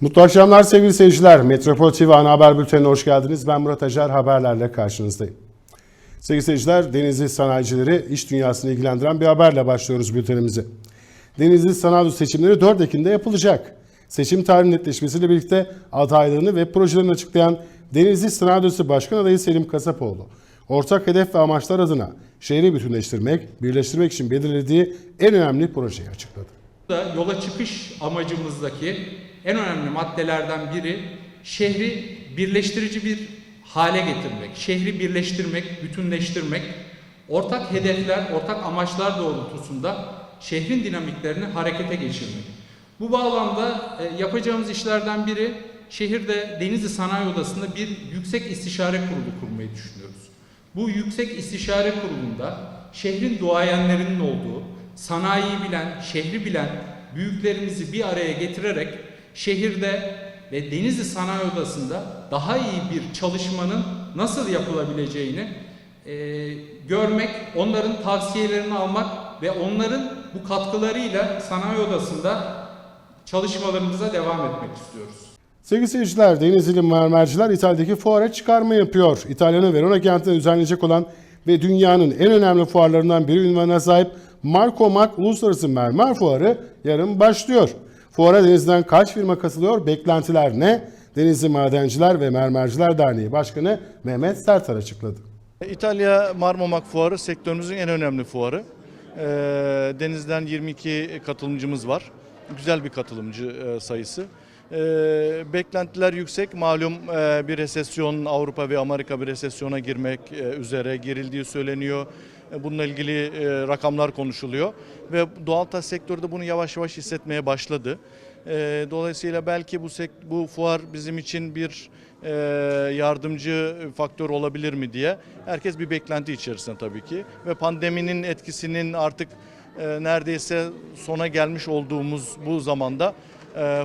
Mutlu akşamlar sevgili seyirciler. Metropol TV ana haber bültenine hoş geldiniz. Ben Murat Acar haberlerle karşınızdayım. Sevgili seyirciler, Denizli sanayicileri iş dünyasını ilgilendiren bir haberle başlıyoruz bültenimize. Denizli Sanayi seçimleri 4 Ekim'de yapılacak. Seçim tarihi netleşmesiyle birlikte adaylığını ve projelerini açıklayan Denizli Sanayi Başkan Adayı Selim Kasapoğlu, ortak hedef ve amaçlar adına şehri bütünleştirmek, birleştirmek için belirlediği en önemli projeyi açıkladı. yola çıkış amacımızdaki en önemli maddelerden biri şehri birleştirici bir hale getirmek, şehri birleştirmek, bütünleştirmek, ortak hedefler, ortak amaçlar doğrultusunda şehrin dinamiklerini harekete geçirmek. Bu bağlamda e, yapacağımız işlerden biri şehirde Denizli Sanayi Odası'nda bir yüksek istişare kurulu kurmayı düşünüyoruz. Bu yüksek istişare kurulunda şehrin duayenlerinin olduğu, sanayiyi bilen, şehri bilen büyüklerimizi bir araya getirerek şehirde ve Denizli Sanayi Odası'nda daha iyi bir çalışmanın nasıl yapılabileceğini e, görmek, onların tavsiyelerini almak ve onların bu katkılarıyla Sanayi Odası'nda çalışmalarımıza devam etmek istiyoruz. Sevgili seyirciler, Denizli mermerciler İtalya'daki fuara çıkarma yapıyor. İtalya'nın Verona kentinde düzenlenecek olan ve dünyanın en önemli fuarlarından biri ünvanına sahip Marco Mac Uluslararası Mermer Fuarı yarın başlıyor. Fuara Denizli'den kaç firma katılıyor, beklentiler ne? Denizli Madenciler ve Mermerciler Derneği Başkanı Mehmet Sertar açıkladı. İtalya Marmamak Fuarı sektörümüzün en önemli fuarı. Ee, Deniz'den 22 katılımcımız var. Güzel bir katılımcı e, sayısı. Ee, beklentiler yüksek. Malum e, bir resesyon, Avrupa ve Amerika bir resesyona girmek e, üzere girildiği söyleniyor. E, Bununla ilgili e, rakamlar konuşuluyor ve doğal taş sektörü de bunu yavaş yavaş hissetmeye başladı. E, Dolayısıyla belki bu bu fuar bizim için bir yardımcı faktör olabilir mi diye herkes bir beklenti içerisinde tabii ki ve pandeminin etkisinin artık neredeyse sona gelmiş olduğumuz bu zamanda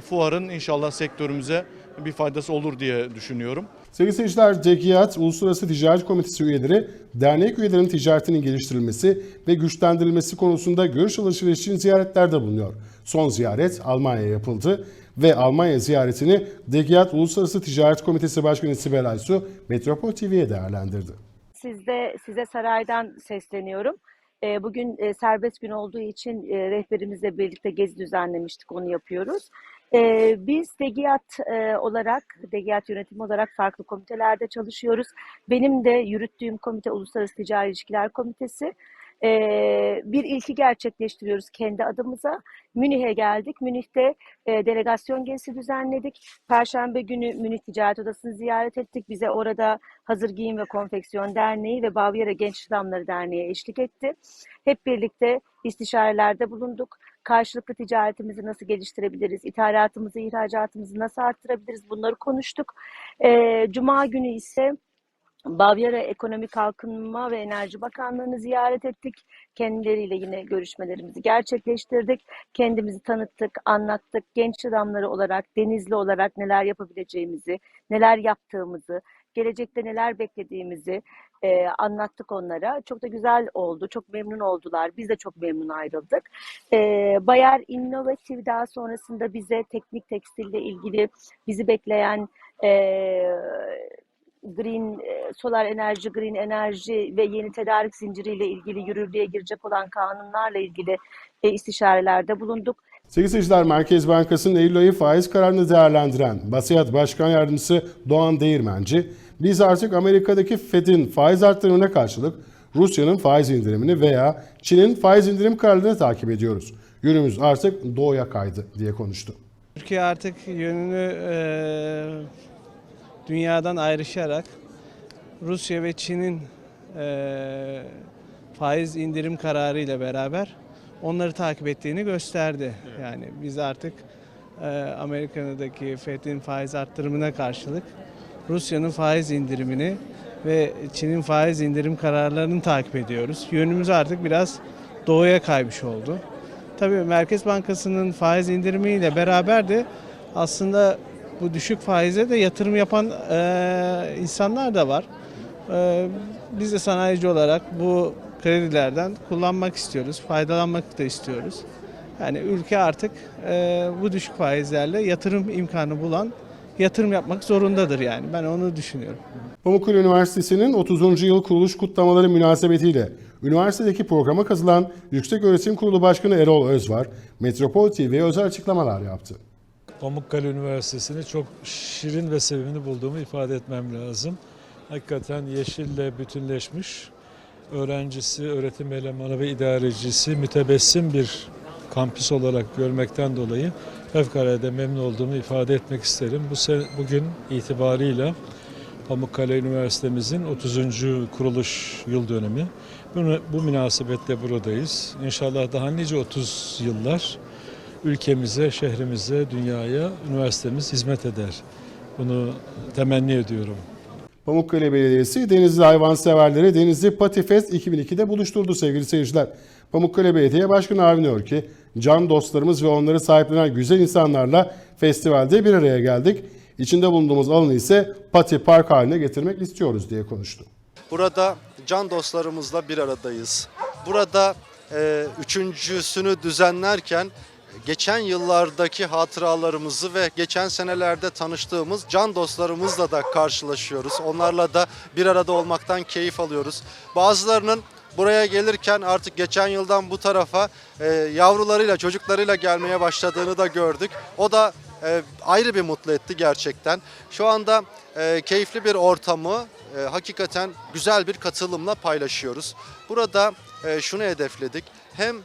fuarın inşallah sektörümüze bir faydası olur diye düşünüyorum. Sevgili seyirciler, DEGİAT Uluslararası Ticaret Komitesi üyeleri dernek üyelerinin ticaretinin geliştirilmesi ve güçlendirilmesi konusunda görüş alışverişi için ziyaretlerde bulunuyor. Son ziyaret Almanya'ya yapıldı ve Almanya ziyaretini DEGİAT Uluslararası Ticaret Komitesi Başkanı Sibel Aysu Metropol TV'ye değerlendirdi. Sizde size saraydan sesleniyorum. E, Bugün e, serbest gün olduğu için e, rehberimizle birlikte gezi düzenlemiştik, onu yapıyoruz. E, Biz DEGİAT e, olarak, DEGİAT yönetimi olarak farklı komitelerde çalışıyoruz. Benim de yürüttüğüm komite Uluslararası Ticari İlişkiler Komitesi. E, Bir ilki gerçekleştiriyoruz kendi adımıza. Münih'e geldik. Münih'te e, delegasyon gezisi düzenledik. Perşembe günü Münih Ticaret Odası'nı ziyaret ettik. Bize orada Hazır Giyim ve Konfeksiyon Derneği ve Bavyera Genç Adamları Derneği eşlik etti. Hep birlikte istişarelerde bulunduk. Karşılıklı ticaretimizi nasıl geliştirebiliriz, ithalatımızı, ihracatımızı nasıl arttırabiliriz bunları konuştuk. Ee, Cuma günü ise Bavyera Ekonomi Kalkınma ve Enerji Bakanlığı'nı ziyaret ettik. Kendileriyle yine görüşmelerimizi gerçekleştirdik. Kendimizi tanıttık, anlattık. Genç adamları olarak, denizli olarak neler yapabileceğimizi, neler yaptığımızı, gelecekte neler beklediğimizi e, anlattık onlara. Çok da güzel oldu, çok memnun oldular. Biz de çok memnun ayrıldık. E, Bayer Innovative daha sonrasında bize teknik tekstille ilgili bizi bekleyen e, green, solar enerji, green enerji ve yeni tedarik zinciriyle ilgili yürürlüğe girecek olan kanunlarla ilgili istişarelerde bulunduk. Sevgili seyirciler, Merkez Bankası'nın Eylül ayı faiz kararını değerlendiren BASİAD Başkan Yardımcısı Doğan Değirmenci, biz artık Amerika'daki Fed'in faiz arttırımına karşılık Rusya'nın faiz indirimini veya Çin'in faiz indirim kararlarını takip ediyoruz. Yönümüz artık doğuya kaydı diye konuştu. Türkiye artık yönünü eee, dünyadan ayrışarak Rusya ve Çin'in eee, faiz indirim kararı ile beraber onları takip ettiğini gösterdi. Yani biz artık eee, Amerika'daki FED'in faiz arttırımına karşılık Rusya'nın faiz indirimini ve Çin'in faiz indirim kararlarını takip ediyoruz. Yönümüz artık biraz doğuya kaymış oldu. Tabii Merkez Bankası'nın faiz indirimiyle beraber de aslında bu düşük faize de yatırım yapan eee, insanlar da var. Eee, biz de sanayici olarak bu kredilerden kullanmak istiyoruz, faydalanmak da istiyoruz. Yani ülke artık e, bu düşük faizlerle yatırım imkanı bulan yatırım yapmak zorundadır yani. Ben onu düşünüyorum. Pamukkale Üniversitesi'nin 30. yıl kuruluş kutlamaları münasebetiyle üniversitedeki programa katılan Yükseköğretim Kurulu Başkanı Erol Özvar, Metropol TV'ye özel açıklamalar yaptı. Pamukkale Üniversitesi'ni çok şirin ve sevimli bulduğumu ifade etmem lazım. Hakikaten yeşille bütünleşmiş, öğrencisi, öğretim elemanı ve idarecisi mütebessim bir kampüs olarak görmekten dolayı fevkalade memnun olduğumu ifade etmek isterim. Bu bugün itibarıyla Pamukkale Üniversitemizin 30. kuruluş yıl dönümü. Bu, bu münasebetle buradayız. İnşallah daha nice 30 yıllar ülkemize, şehrimize, dünyaya üniversitemiz hizmet eder. Bunu temenni ediyorum. Pamukkale Belediyesi Denizli hayvanseverleri Denizli Patifest 2002'de buluşturdu sevgili seyirciler. Pamukkale Belediye Başkanı avniyor ki can dostlarımız ve onları sahiplenen güzel insanlarla festivalde bir araya geldik. İçinde bulunduğumuz alanı ise Pati Park haline getirmek istiyoruz diye konuştu. Burada can dostlarımızla bir aradayız. Burada e, üçüncüsünü düzenlerken geçen yıllardaki hatıralarımızı ve geçen senelerde tanıştığımız can dostlarımızla da karşılaşıyoruz. Onlarla da bir arada olmaktan keyif alıyoruz. Bazılarının buraya gelirken artık geçen yıldan bu tarafa e, yavrularıyla, çocuklarıyla gelmeye başladığını da gördük. O da e, ayrı bir mutlu etti gerçekten. Şu anda e, keyifli bir ortamı e, hakikaten güzel bir katılımla paylaşıyoruz. Burada e, şunu hedefledik. Hem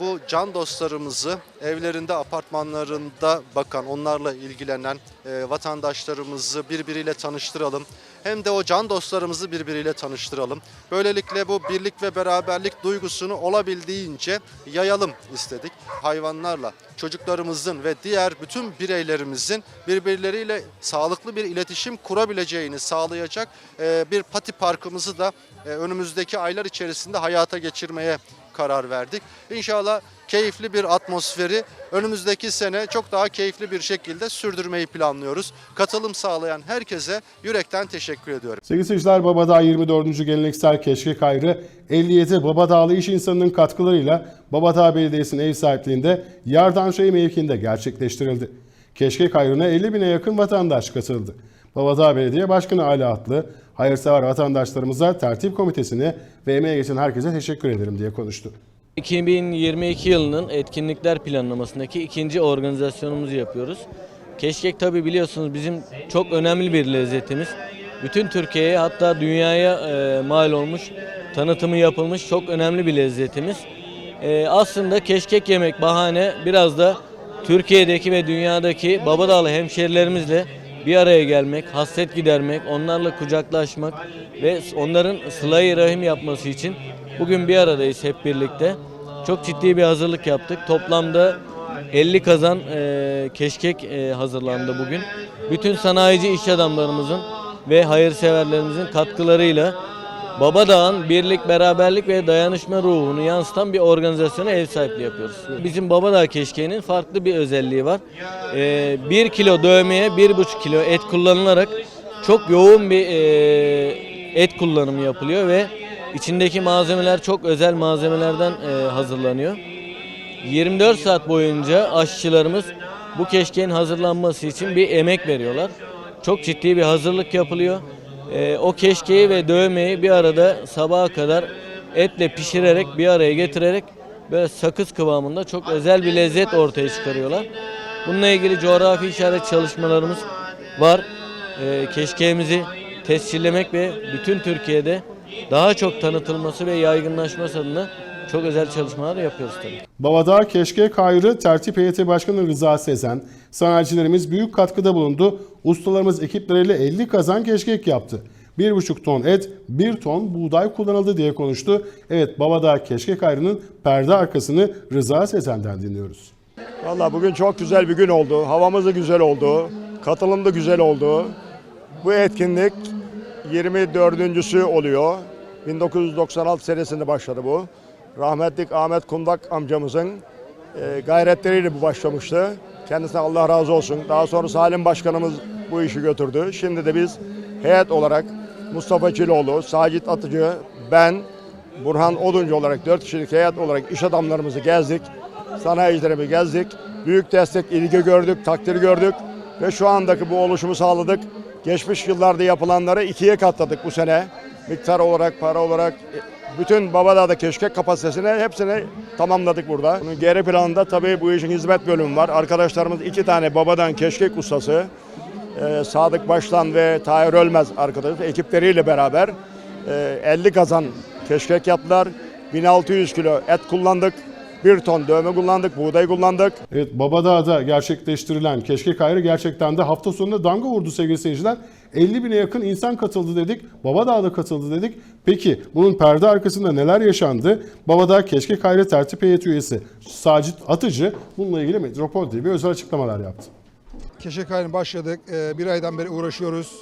bu can dostlarımızı evlerinde, apartmanlarında bakan, onlarla ilgilenen e, vatandaşlarımızı birbiriyle tanıştıralım. Hem de o can dostlarımızı birbiriyle tanıştıralım. Böylelikle bu birlik ve beraberlik duygusunu olabildiğince yayalım istedik. Hayvanlarla çocuklarımızın ve diğer bütün bireylerimizin birbirleriyle sağlıklı bir iletişim kurabileceğini sağlayacak e, bir pati parkımızı da e, önümüzdeki aylar içerisinde hayata geçirmeye karar verdik. İnşallah keyifli bir atmosferi önümüzdeki sene çok daha keyifli bir şekilde sürdürmeyi planlıyoruz. Katılım sağlayan herkese yürekten teşekkür ediyorum. Sevgili seyirciler Babadağ 24. Geleneksel Keşkek Hayrı 57 Babadağlı iş insanının katkılarıyla Babadağ Belediyesi'nin ev sahipliğinde Yardanşehir mevkiinde gerçekleştirildi. Keşkek Hayrı'na 50 bine yakın vatandaş katıldı. Babadağ Belediye Başkanı Ali Atlı, hayırsever vatandaşlarımıza, tertip komitesine ve emeğe geçen herkese teşekkür ederim diye konuştu. 2022 yılının etkinlikler planlamasındaki ikinci organizasyonumuzu yapıyoruz. Keşkek tabi biliyorsunuz bizim çok önemli bir lezzetimiz. Bütün Türkiye'ye hatta dünyaya e, mal olmuş, tanıtımı yapılmış çok önemli bir lezzetimiz. E, aslında keşkek yemek bahane biraz da Türkiye'deki ve dünyadaki Babadağlı hemşerilerimizle bir araya gelmek, hasret gidermek, onlarla kucaklaşmak ve onların sıla-i rahim yapması için bugün bir aradayız hep birlikte. Çok ciddi bir hazırlık yaptık. Toplamda 50 kazan e, keşkek e, hazırlandı bugün. Bütün sanayici iş adamlarımızın ve hayırseverlerimizin katkılarıyla Babadağ'ın birlik, beraberlik ve dayanışma ruhunu yansıtan bir organizasyona ev sahipliği yapıyoruz. Bizim Babadağ keşkeğinin farklı bir özelliği var. Ee, bir kilo dövmeye bir buçuk kilo et kullanılarak çok yoğun bir e, et kullanımı yapılıyor ve içindeki malzemeler çok özel malzemelerden e, hazırlanıyor. 24 saat boyunca aşçılarımız bu keşkeğin hazırlanması için bir emek veriyorlar. Çok ciddi bir hazırlık yapılıyor. Ee, o keşkeği ve dövmeyi bir arada sabaha kadar etle pişirerek bir araya getirerek böyle sakız kıvamında çok özel bir lezzet ortaya çıkarıyorlar. Bununla ilgili coğrafi işaret çalışmalarımız var. Ee, keşkeğimizi tescillemek ve bütün Türkiye'de daha çok tanıtılması ve yaygınlaşması adına çok özel çalışmalar yapıyoruz tabii. Babadağ Keşkek Hayrı Tertip Heyeti Başkanı Rıza Sezen, sanayicilerimiz büyük katkıda bulundu. Ustalarımız ekipleriyle 50 kazan keşkek yaptı. 1,5 ton et, 1 ton buğday kullanıldı diye konuştu. Evet Babadağ Keşkek Hayrı'nın perde arkasını Rıza Sezen'den dinliyoruz. Valla bugün çok güzel bir gün oldu. Havamız da güzel oldu. Katılım da güzel oldu. Bu etkinlik 24.sü oluyor. 1996 senesinde başladı bu. Rahmetlik Ahmet Kundak amcamızın e, gayretleriyle bu başlamıştı. Kendisine Allah razı olsun. Daha sonra Salim Başkanımız bu işi götürdü. Şimdi de biz heyet olarak Mustafa Çiloğlu, Sacit Atıcı, ben, Burhan Oduncu olarak dört kişilik heyet olarak iş adamlarımızı gezdik. sanayicilerimi gezdik. Büyük destek, ilgi gördük, takdir gördük ve şu andaki bu oluşumu sağladık. Geçmiş yıllarda yapılanları ikiye katladık bu sene. Miktar olarak, para olarak e, bütün Babadağ'da keşkek kapasitesini hepsini tamamladık burada. Bunun geri planında tabii bu işin hizmet bölümü var. Arkadaşlarımız iki tane Babadağ'ın keşkek ustası. e, Sadık Başlan ve Tahir Ölmez arkadaş ekipleriyle beraber e, 50 kazan keşkek yaptılar. 1600 kilo et kullandık. 1 ton dövme kullandık, buğday kullandık. Evet Babadağ'da gerçekleştirilen keşkek ayrı gerçekten de hafta sonunda damga vurdu sevgili seyirciler. 50 bine yakın insan katıldı dedik. Babadağ'da katıldı dedik. Peki bunun perde arkasında neler yaşandı? Babadağ Keşkek Ayrı Tertip Heyeti üyesi Sacit Atıcı bununla ilgili Metropol TV özel açıklamalar yaptı. Keşke haline başladık. Ee, bir aydan beri uğraşıyoruz.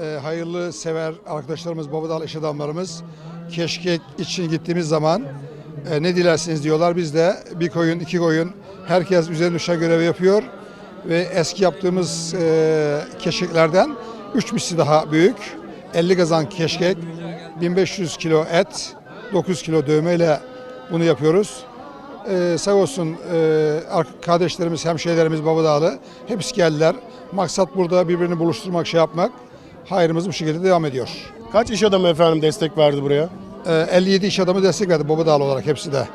Ee, hayırlı sever arkadaşlarımız, Babadağ iş adamlarımız keşkek için gittiğimiz zaman e, ne dilersiniz diyorlar. Biz de bir koyun, iki koyun herkes üzerine düşen görevi yapıyor. Ve eski yaptığımız e, keşkeklerden 3 misli daha büyük. 50 kazan keşkek, 1500 kilo et, 9 kilo dövmeyle bunu yapıyoruz. Ee, sağ olsun e, ar- kardeşlerimiz, hemşehrilerimiz Babadağlı hepsi geldiler. Maksat burada birbirini buluşturmak, şey yapmak. Hayrımız bu şekilde devam ediyor. Kaç iş adamı efendim destek verdi buraya? Ee, 57 iş adamı destek verdi Babadağlı olarak hepsi de.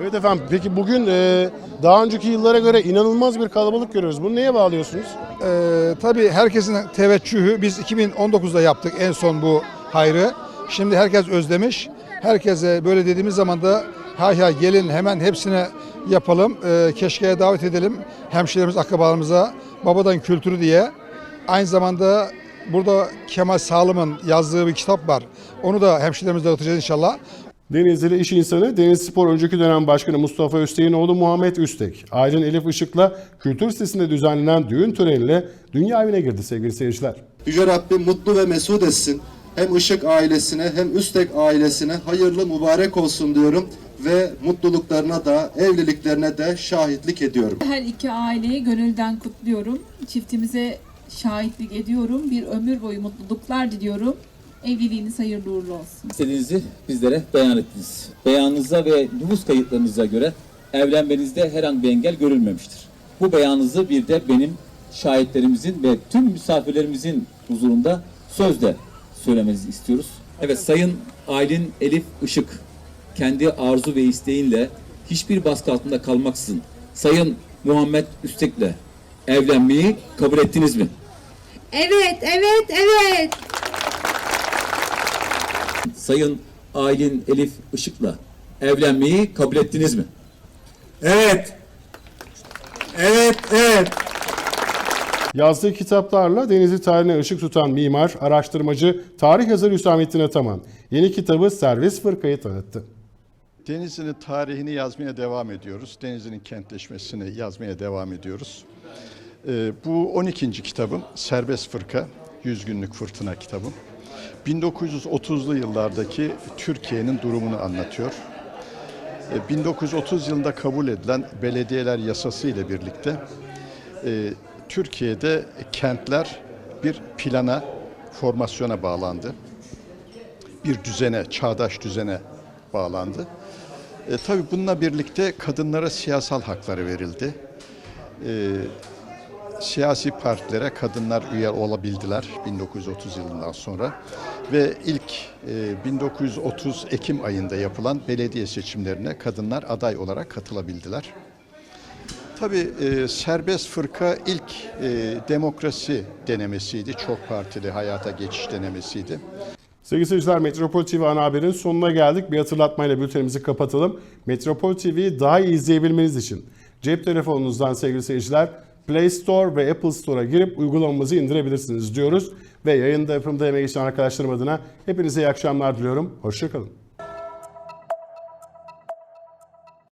Evet efendim peki bugün e, daha önceki yıllara göre inanılmaz bir kalabalık görüyoruz. Bunu neye bağlıyorsunuz? Ee, tabii herkesin teveccühü biz 2019'da yaptık en son bu hayrı. Şimdi herkes özlemiş. Herkese böyle dediğimiz zaman da hay hay gelin hemen hepsine yapalım. Ee, keşkeye davet edelim. Hemşirelerimiz, akrabalarımıza babadan kültürü diye. Aynı zamanda burada Kemal Sağlam'ın yazdığı bir kitap var. Onu da hemşirelerimize dağıtacağız inşallah. Denizli iş insanı Deniz Spor önceki dönem başkanı Mustafa Üsteğin oğlu Muhammed Üstek. Aylin Elif Işık'la kültür sitesinde düzenlenen düğün töreniyle dünya evine girdi sevgili seyirciler. Yüce Rabbim mutlu ve mesut etsin. Hem Işık ailesine hem Üstek ailesine hayırlı mübarek olsun diyorum ve mutluluklarına da evliliklerine de şahitlik ediyorum. Her iki aileyi gönülden kutluyorum. Çiftimize şahitlik ediyorum. Bir ömür boyu mutluluklar diliyorum. Evliliğiniz hayırlı uğurlu olsun. istediğinizi bizlere beyan ettiniz. Beyanınıza ve nüfus kayıtlarınıza göre evlenmenizde herhangi bir engel görülmemiştir. Bu beyanınızı bir de benim şahitlerimizin ve tüm misafirlerimizin huzurunda sözle söylemenizi istiyoruz. Evet Sayın Aylin Elif Işık kendi arzu ve isteğinle hiçbir baskı altında kalmaksızın Sayın Muhammed Üstek'le evlenmeyi kabul ettiniz mi? Evet, evet, evet. Sayın Aylin Elif Işık'la evlenmeyi kabul ettiniz mi? Evet. Evet, evet. Yazdığı kitaplarla Denizli tarihine ışık tutan mimar, araştırmacı, tarih yazarı Hüsamettin Ataman yeni kitabı Servis Fırka'yı tanıttı. Denizli'nin tarihini yazmaya devam ediyoruz. Denizli'nin kentleşmesini yazmaya devam ediyoruz. Ee, bu 12. kitabım Serbest Fırka, 100 günlük fırtına kitabım. 1930'lu yıllardaki Türkiye'nin durumunu anlatıyor. Ee, 1930 yılında kabul edilen belediyeler yasası ile birlikte e, Türkiye'de kentler bir plana, formasyona bağlandı. Bir düzene, çağdaş düzene bağlandı. E, tabii bununla birlikte kadınlara siyasal hakları verildi. E, siyasi partilere kadınlar üye olabildiler 1930 yılından sonra ve ilk e, 1930 Ekim ayında yapılan belediye seçimlerine kadınlar aday olarak katılabildiler. Tabii e, serbest fırka ilk e, demokrasi denemesiydi, çok partili hayata geçiş denemesiydi. Sevgili seyirciler Metropol TV ana haberin sonuna geldik. Bir hatırlatmayla bültenimizi kapatalım. Metropol TV'yi daha iyi izleyebilmeniz için cep telefonunuzdan sevgili seyirciler Play Store ve Apple Store'a girip uygulamamızı indirebilirsiniz diyoruz. Ve yayında yapımda emeği geçen arkadaşlarım adına hepinize iyi akşamlar diliyorum. Hoşçakalın.